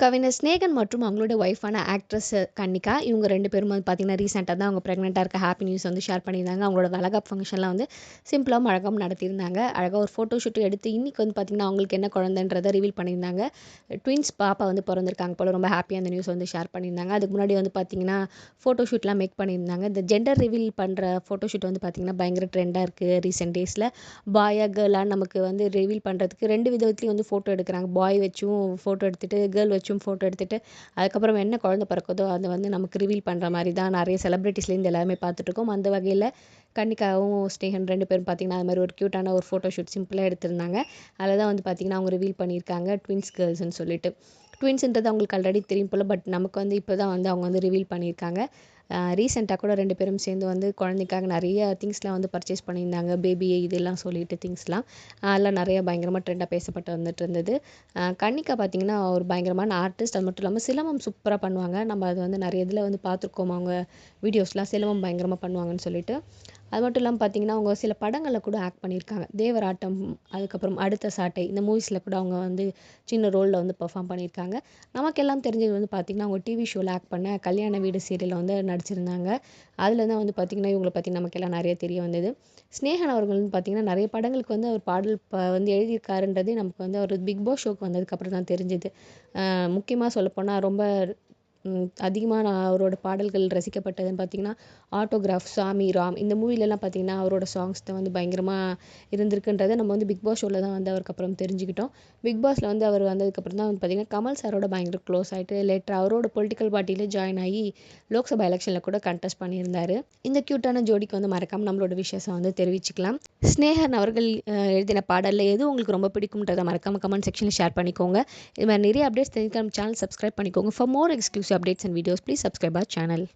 கவிஞர் ஸ்நேகன் மற்றும் அவங்களோட ஒய்ஃபான ஆக்ட்ரஸ் கன்னிகா இவங்க ரெண்டு பேரும் வந்து பார்த்தீங்கன்னா ரீசெண்டாக தான் அவங்க ப்ரெக்னெண்ட்டாக இருக்க ஹாப்பி நியூஸ் வந்து ஷேர் பண்ணியிருந்தாங்க. அவங்களோட வளகாப் ஃபங்க்ஷன்லாம் வந்து சிம்பிளாக அழகாக நடத்தியிருந்தாங்க. அழகாக ஒரு ஃபோட்டோ ஷூட் எடுத்து இன்றைக்கி வந்து பார்த்திங்கன்னா அவங்களுக்கு என்ன குழந்தைன்றதை ரிவீல் பண்ணியிருந்தாங்க. ட்வின்ஸ் பாப்பா வந்து பிறந்திருக்காங்க போல் ரொம்ப ஹாப்பியாக அந்த நியூஸ் வந்து ஷேர் பண்ணியிருந்தாங்க. அதுக்கு முன்னாடி வந்து பார்த்திங்கன்னா ஃபோட்டோ ஷூட்லாம் மேக் பண்ணியிருந்தாங்க. இந்த ஜெண்டர் ரிவீல் பண்ணுற ஃபோட்டோ ஷூட் வந்து பார்த்திங்கன்னா பயங்கர ட்ரெண்டாக இருக்குது ரீசெண்ட் டேஸில் பாயா கேர்ளாக நமக்கு வந்து ரிவீல் பண்ணுறதுக்கு ரெண்டு விதத்துலேயும் வந்து ஃபோட்டோ எடுக்கிறாங்க. பாய் வச்சும் ஃபோட்டோ எடுத்துகிட்டு கேர்ள் வச்சும் ஃபோட்டோ எடுத்துகிட்டு அதுக்கப்புறம் என்ன குழந்தை பிறக்குதோ அதை வந்து நமக்கு ரிவீல் பண்ணுற மாதிரி தான் நிறைய செலிப்ரிட்டிஸ்லேருந்து எல்லாருமே பார்த்துட்ருக்கோம் அந்த வகையில் கன்னிகாவும் ஸ்னேகன் ரெண்டு பேரும் பார்த்தீங்கன்னா அது மாதிரி ஒரு க்யூட்டான ஒரு ஃபோட்டோ ஷூட் சிம்பிளாக எடுத்திருந்தாங்க. அதில் தான் வந்து பார்த்தீங்கன்னா அவங்க ரிவீல் பண்ணியிருக்காங்க ட்வின்ஸ் கேர்ள்ஸ்னு சொல்லிட்டு. ட்வின்ஸ்ன்றது அவங்களுக்கு ஆல்ரெடி தெரியும் போல் பட் நமக்கு வந்து இப்போ தான் வந்து அவங்க வந்து ரிவீல் பண்ணியிருக்காங்க. ரீசெண்டாக கூட ரெண்டு பேரும் சேர்ந்து வந்து குழந்தைக்காக நிறைய திங்ஸ்லாம் வந்து பர்ச்சேஸ் பண்ணியிருந்தாங்க. பேபி இதெல்லாம் சொல்லிட்டு திங்ஸ்லாம் அதெல்லாம் நிறைய பயங்கரமாக ட்ரெண்டாக பேசப்பட்டு வந்துட்டு இருந்தது. கன்னிகா பார்த்திங்கன்னா ஒரு பயங்கரமான ஆர்டிஸ்ட் அது மட்டும் இல்லாமல் சிலம்பம் சூப்பராக பண்ணுவாங்க. நம்ம அது வந்து நிறைய இதில் வந்து பார்த்துருக்கோம் அவங்க வீடியோஸ்லாம் சிலம்பம் பயங்கரமாக பண்ணுவாங்கன்னு சொல்லிட்டு. அது மட்டும் இல்லாமல் பார்த்தீங்கன்னா அவங்க சில படங்களில் கூட ஆக்ட் பண்ணியிருக்காங்க தேவராட்டம் அதுக்கப்புறம் அடுத்த சாட்டை இந்த மூவிஸில் கூட அவங்க வந்து சின்ன ரோலில் வந்து பெர்ஃபார்ம் பண்ணியிருக்காங்க நமக்கெல்லாம் தெரிஞ்சது வந்து பார்த்திங்கன்னா அவங்க டிவி ஷோவில் ஆக்ட் பண்ண கல்யாண வீடு சீரியலில் வந்து நடிச்சிருந்தாங்க. அதில் தான் வந்து பார்த்திங்கன்னா இவங்களை பற்றி நமக்கெல்லாம் நிறைய தெரிய வந்தது. ஸ்னேகன் அவர்கள் வந்து பார்த்திங்கன்னா நிறைய படங்களுக்கு வந்து அவர் பாடல் வந்து எழுதியிருக்காருன்றதே நமக்கு வந்து அவர் பிக் பாஸ் ஷோக்கு வந்ததுக்கப்புறம் தான் தெரிஞ்சுது. முக்கியமாக சொல்லப்போனால் ரொம்ப அதிகமாக நான் அவரோட பாடல்கள் ரசிக்கப்பட்டதுன்னு பார்த்தீங்கன்னா ஆட்டோகிராஃப் சாமி ராம் இந்த மூவிலலாம் பார்த்தீங்கன்னா அவரோட சாங்ஸ் தான் வந்து பயங்கரமாக இருந்திருக்குன்றதை நம்ம வந்து பிக் பாஸ் ஷோவில் தான் வந்து அவருக்கு அப்புறம் தெரிஞ்சுக்கிட்டோம். பிக் பாஸில் வந்து அவர் வந்ததுக்கப்புறம் தான் வந்து பார்த்தீங்கன்னா கமல் சாரோட பயங்கர க்ளோஸ் ஆகிட்டு லேட்டர் அவரோட பொலிட்டிக்கல் பார்ட்டியில் ஜாயின் ஆகி லோக்சபா எலெக்ஷனில் கூட கண்டெஸ்ட் பண்ணியிருந்தார். இந்த க்யூட்டான ஜோடிக்கு வந்து மறக்காமல் நம்மளோட விஷயத்தை வந்து தெரிவிச்சுக்கலாம். ஸ்னேகன் அவர்கள் எழுதின பாடலில் எது உங்களுக்கு ரொம்ப பிடிக்கும்ன்றதை மறக்காமல் கமெண்ட் செக்ஷனில் ஷேர் பண்ணிக்கோங்க. இது மாதிரி நிறைய அப்டேட்ஸ் தெரிஞ்சுக்க நம்ம சேனல் சப்ஸ்கிரைப் பண்ணிக்கோங்க. For more exclusive updates and videos please subscribe our channel